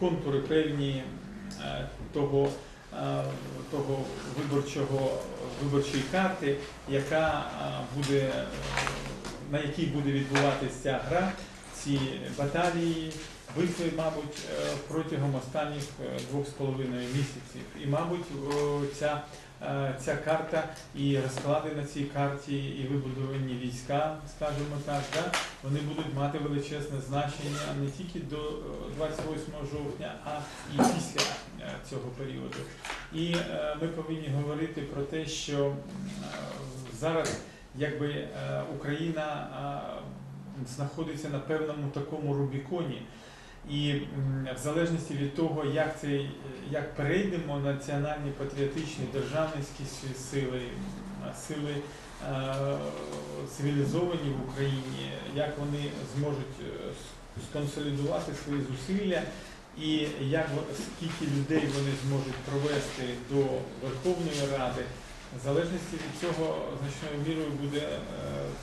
контури певні е, того, е, того виборчого, виборчої карти, яка е, буде, на якій буде відбуватися ця гра, ці баталії, битви, мабуть, е, протягом останніх е, двох з половиною місяців. І, мабуть, ця, е, ця карта і розклади на цій карті, і вибудовані війська, скажімо так, да, вони будуть мати величезне значення не тільки до е, 28 жовтня, а і після цього періоду. І ми повинні говорити про те, що зараз якби Україна знаходиться на певному такому Рубіконі. І в залежності від того, як цей, як перейдемо національні патріотичні державницькі сили, сили е, цивілізовані в Україні, як вони зможуть е, сконсолідувати свої зусилля, і як скільки людей вони зможуть провести до Верховної Ради, в залежності від цього значною мірою буде е,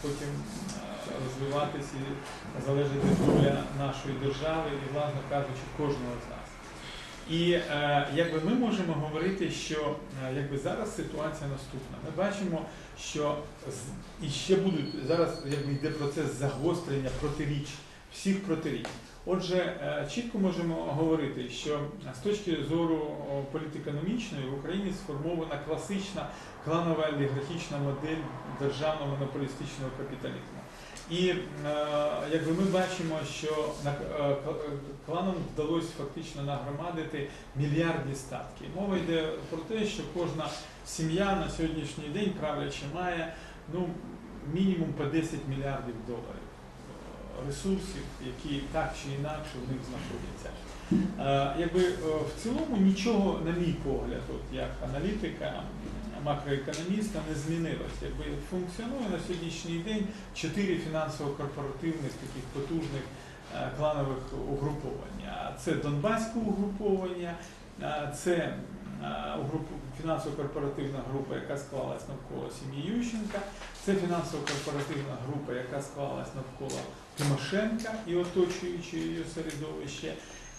потім е, розвиватися і залежати доля нашої держави і, власне кажучи, кожного з нас. І е, якби ми можемо говорити, що якби зараз ситуація наступна. Ми бачимо, що і ще будуть зараз якби йде процес загострення протиріч, всіх протиріч. Отже, е, чітко можемо говорити, що з точки зору о, політекономічної в Україні сформована класична кланова олігархічна модель державного монополістичного капіталізму. І е, якби ми бачимо, що е, кланам вдалося фактично нагромадити мільярдні статки. Мова йде про те, що кожна сім'я на сьогоднішній день правляча має ну, мінімум по 10 мільярдів доларів ресурсів, які так чи інакше в них знаходяться. Е, Якби е, в цілому нічого, на мій погляд, от як аналітика, макроекономіста, не змінилось. Якби функціонує на сьогоднішній день чотири фінансово-корпоративних таких потужних е, кланових угруповання. Це Донбаське угруповання, це фінансово-корпоративна група, яка склалась навколо сім'ї Ющенка, це фінансово-корпоративна група, яка склалась навколо Тимошенка і оточуючи її середовище.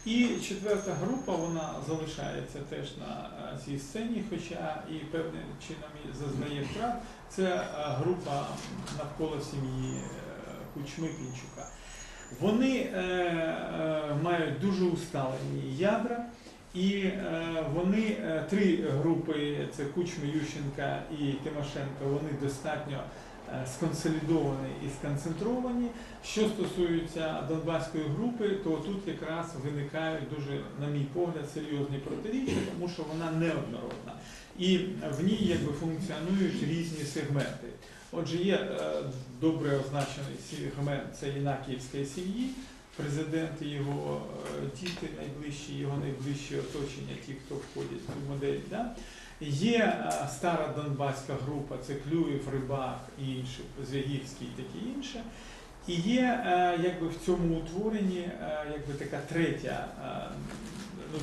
І четверта група вона залишається теж на е, цій сцені, хоча і певним чином зазнає втрат. Це е, група навколо сім'ї е, Кучми Пінчука. Вони е, е, мають дуже усталені ядра, і е, вони е, три групи: це Кучми, Ющенка і Тимошенко. Вони достатньо е, сконсолідовані і сконцентровані. Що стосується Донбаської групи, то тут якраз виникають дуже, на мій погляд, серйозні протиріччя, тому що вона неоднородна. І в ній якби функціонують різні сегменти. Отже, є добре означений сегмент це Інакіївської сім'ї, президент і його е, діти найближчі, його найближчі оточення, ті, хто входять в цю модель. Да? Є е, стара Донбаська група, це Клюєв, Рибак і інші, Звягільський і таке інше. І є е, якби в цьому утворенні якби така третя, ну,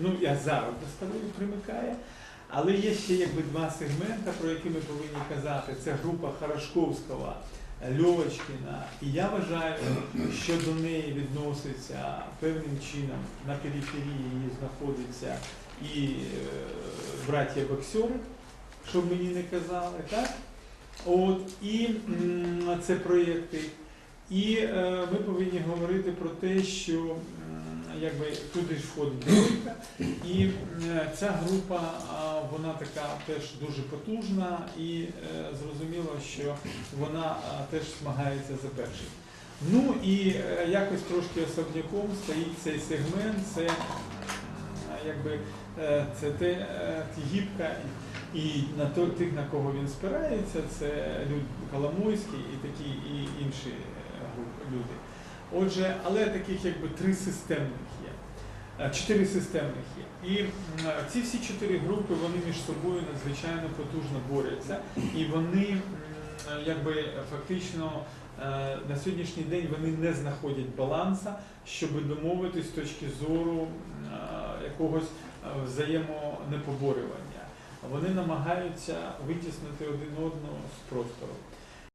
ну я зараз до старої примикає, але є ще якби два сегмента, про які ми повинні казати. Це група Харашковського, Льовочкіна. І я вважаю, що до неї відноситься певним чином на периферії її знаходиться і е, браття боксер, щоб мені не казали, так? От, і це проєкти. І е, ми повинні говорити про те, що якби туди ж входить двойка, і е, ця група вона така теж дуже потужна, і е, зрозуміло, що вона теж змагається за перший. Ну і е, якось трошки особняком стоїть цей сегмент, це якби це те гібка. І на тих, на кого він спирається, це Коломойський і такі і інші люди. Отже, але таких якби три системних є, Е, чотири системних є. І ці всі чотири групи вони між собою надзвичайно потужно борються, і вони якби фактично е, на сьогоднішній день вони не знаходять баланса, щоб домовитись з точки зору е, якогось е, взаємонепоборювання. Вони намагаються витіснити один одного з простору.